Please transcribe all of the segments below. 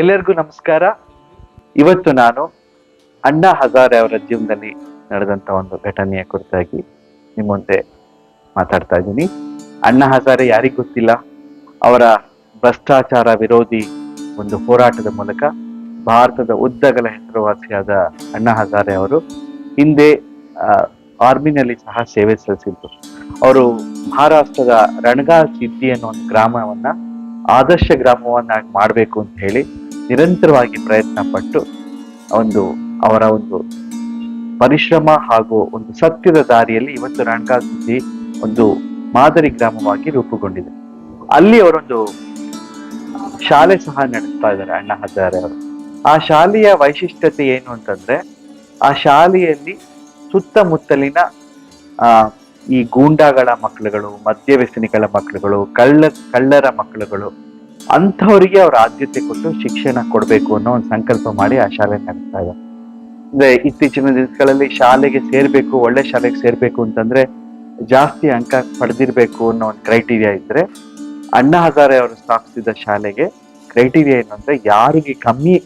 ಎಲ್ಲರಿಗೂ ನಮಸ್ಕಾರ. ಇವತ್ತು ನಾನು ಅಣ್ಣಾ ಹಜಾರೆ ಅವರ ಜೀವನದಲ್ಲಿ ನಡೆದಂತ ಒಂದು ಘಟನೆಯ ಕುರಿತಾಗಿ ನಿಮ್ಮ ಮುಂದೆ ಮಾತಾಡ್ತಾ ಇದ್ದೀನಿ. ಅಣ್ಣಾ ಹಜಾರೆ ಯಾರಿಗೂ ಗೊತ್ತಿಲ್ಲ, ಅವರ ಭ್ರಷ್ಟಾಚಾರ ವಿರೋಧಿ ಒಂದು ಹೋರಾಟದ ಮೂಲಕ ಭಾರತದ ಉದ್ದಗಲ ಹೆಸರುವಾಸಿಯಾದ ಅಣ್ಣಾ ಹಜಾರೆ ಅವರು ಹಿಂದೆ ಆರ್ಮಿನಲ್ಲಿ ಸಹ ಸೇವೆ ಸಲ್ಲಿಸಿದ್ರು. ಅವರು ಮಹಾರಾಷ್ಟ್ರದ ರಣಗಾಲ್ ಸಿದ್ದಿ ಅನ್ನೋ ಒಂದು ಗ್ರಾಮವನ್ನ ಆದರ್ಶ ಗ್ರಾಮವನ್ನಾಗಿ ಮಾಡಬೇಕು ಅಂತ ಹೇಳಿ ನಿರಂತರವಾಗಿ ಪ್ರಯತ್ನ ಪಟ್ಟು ಒಂದು ಅವರ ಒಂದು ಪರಿಶ್ರಮ ಹಾಗೂ ಒಂದು ಸತ್ಯದ ದಾರಿಯಲ್ಲಿ ಇವತ್ತು ರಣಗಾಲ್ ಸುದ್ದಿ ಒಂದು ಮಾದರಿ ಗ್ರಾಮವಾಗಿ ರೂಪುಗೊಂಡಿದೆ. ಅಲ್ಲಿ ಅವರೊಂದು ಶಾಲೆ ಸಹ ನಡೆಸ್ತಾ ಇದ್ದಾರೆ ಅಣ್ಣ ಹಜಾರೆ ಅವರು. ಆ ಶಾಲೆಯ ವೈಶಿಷ್ಟ್ಯತೆ ಏನು ಅಂತಂದ್ರೆ, ಆ ಶಾಲೆಯಲ್ಲಿ ಸುತ್ತಮುತ್ತಲಿನ, ಆ, ಈ ಗೂಂಡಾಗಳ ಮಕ್ಕಳುಗಳು, ಮದ್ಯವ್ಯಸನಿಗಳ ಮಕ್ಕಳುಗಳು, ಕಳ್ಳ, ಕಳ್ಳರ ಮಕ್ಕಳುಗಳು ಅಂಥವರಿಗೆ ಅವ್ರ ಆದ್ಯತೆ ಕೊಟ್ಟು ಶಿಕ್ಷಣ ಕೊಡಬೇಕು ಅನ್ನೋ ಒಂದು ಸಂಕಲ್ಪ ಮಾಡಿ ಆ ಶಾಲೆ ನಡೆಸ್ತಾ ಇದೆ. ಅಂದ್ರೆ ಇತ್ತೀಚಿನ ದಿನಗಳಲ್ಲಿ ಶಾಲೆಗೆ ಸೇರ್ಬೇಕು, ಒಳ್ಳೆ ಶಾಲೆಗೆ ಸೇರ್ಬೇಕು ಅಂತಂದ್ರೆ ಜಾಸ್ತಿ ಅಂಕ ಪಡೆದಿರ್ಬೇಕು ಅನ್ನೋ ಒಂದು ಕ್ರೈಟೀರಿಯಾ ಇದ್ರೆ ಅಣ್ಣಾ ಹಜಾರೆ ಅವರು ಸ್ಥಾಪಿಸಿದ ಶಾಲೆಗೆ ಕ್ರೈಟೀರಿಯಾ ಏನು ಅಂದ್ರೆ ಯಾರಿಗೆ ಕಮ್ಮಿ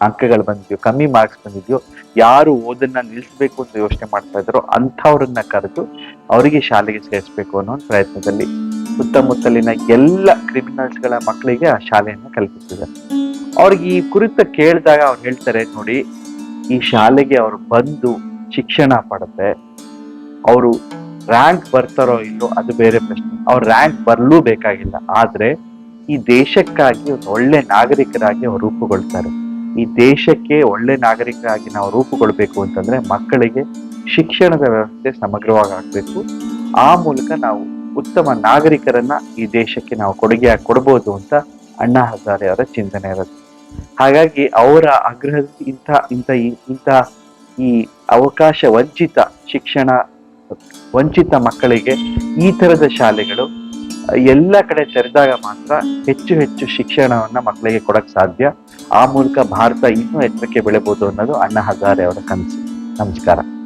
ಅಂಕಗಳು ಬಂದಿದ್ಯೋ, ಕಮ್ಮಿ ಮಾರ್ಕ್ಸ್ ಬಂದಿದ್ಯೋ, ಯಾರು ಓದನ್ನ ನಿಲ್ಲಿಸ್ಬೇಕು ಅಂತ ಯೋಚನೆ ಮಾಡ್ತಾ ಇದ್ರು ಅಂಥವ್ರನ್ನ ಕರೆದು ಅವರಿಗೆ ಶಾಲೆಗೆ ಸೇರಿಸ್ಬೇಕು ಅನ್ನೋ ಒಂದು ಪ್ರಯತ್ನದಲ್ಲಿ ಸುತ್ತಮುತ್ತಲಿನ ಎಲ್ಲ ಕ್ರಿಮಿನಲ್ಸ್ಗಳ ಮಕ್ಕಳಿಗೆ ಆ ಶಾಲೆಯನ್ನು ಕಲ್ಪಿಸಿದೆ ಅವ್ರಿಗೆ ಈ ಕುರಿತ ಕೇಳಿದಾಗ ಅವ್ರು ಹೇಳ್ತಾರೆ ನೋಡಿ, ಈ ಶಾಲೆಗೆ ಅವರು ಬಂದು ಶಿಕ್ಷಣ ಪಡೆದ್ರೆ ಅವರು ರ್ಯಾಂಕ್ ಬರ್ತಾರೋ ಇಲ್ಲೋ ಅದು ಬೇರೆ ಪ್ರಶ್ನೆ. ಅವ್ರು ರ್ಯಾಂಕ್ ಬರಲೂ ಬೇಕಾಗಿಲ್ಲ. ಆದ್ರೆ ಈ ದೇಶಕ್ಕಾಗಿ ಒಂದು ಒಳ್ಳೆ ನಾಗರಿಕರಾಗಿ ಅವ್ರು ರೂಪುಗೊಳ್ತಾರೆ. ಈ ದೇಶಕ್ಕೆ ಒಳ್ಳೆ ನಾಗರಿಕರಾಗಿ ನಾವು ರೂಪುಗೊಳ್ಬೇಕು ಅಂತಂದ್ರೆ ಮಕ್ಕಳಿಗೆ ಶಿಕ್ಷಣದ ವ್ಯವಸ್ಥೆ ಸಮಗ್ರವಾಗಿ ಆಗಬೇಕು. ಆ ಮೂಲಕ ನಾವು ಉತ್ತಮ ನಾಗರಿಕರನ್ನ ಈ ದೇಶಕ್ಕೆ ನಾವು ಕೊಡುಗೆಯಾಗಿ ಕೊಡಬಹುದು ಅಂತ ಅಣ್ಣಾ ಹಜಾರೆ ಅವರ ಚಿಂತನೆ ಇರೋದು ಹಾಗಾಗಿ ಅವರ ಆಗ್ರಹದಲ್ಲಿ ಇಂಥ ಇಂಥ ಇಂಥ ಈ ಅವಕಾಶ ವಂಚಿತ ಶಿಕ್ಷಣ ವಂಚಿತ ಮಕ್ಕಳಿಗೆ ಈ ತರದ ಶಾಲೆಗಳು ಎಲ್ಲ ಕಡೆ ತೆರೆದಾಗ ಮಾತ್ರ ಹೆಚ್ಚು ಹೆಚ್ಚು ಶಿಕ್ಷಣವನ್ನ ಮಕ್ಕಳಿಗೆ ಕೊಡಕ್ ಸಾಧ್ಯ. ಆ ಮೂಲಕ ಭಾರತ ಇನ್ನೂ ಎತ್ತರಕ್ಕೆ ಬೆಳೆಬಹುದು ಅನ್ನೋದು ಅಣ್ಣಾ ಹಜಾರೆ ಅವರ ಕನಸು. ನಮಸ್ಕಾರ.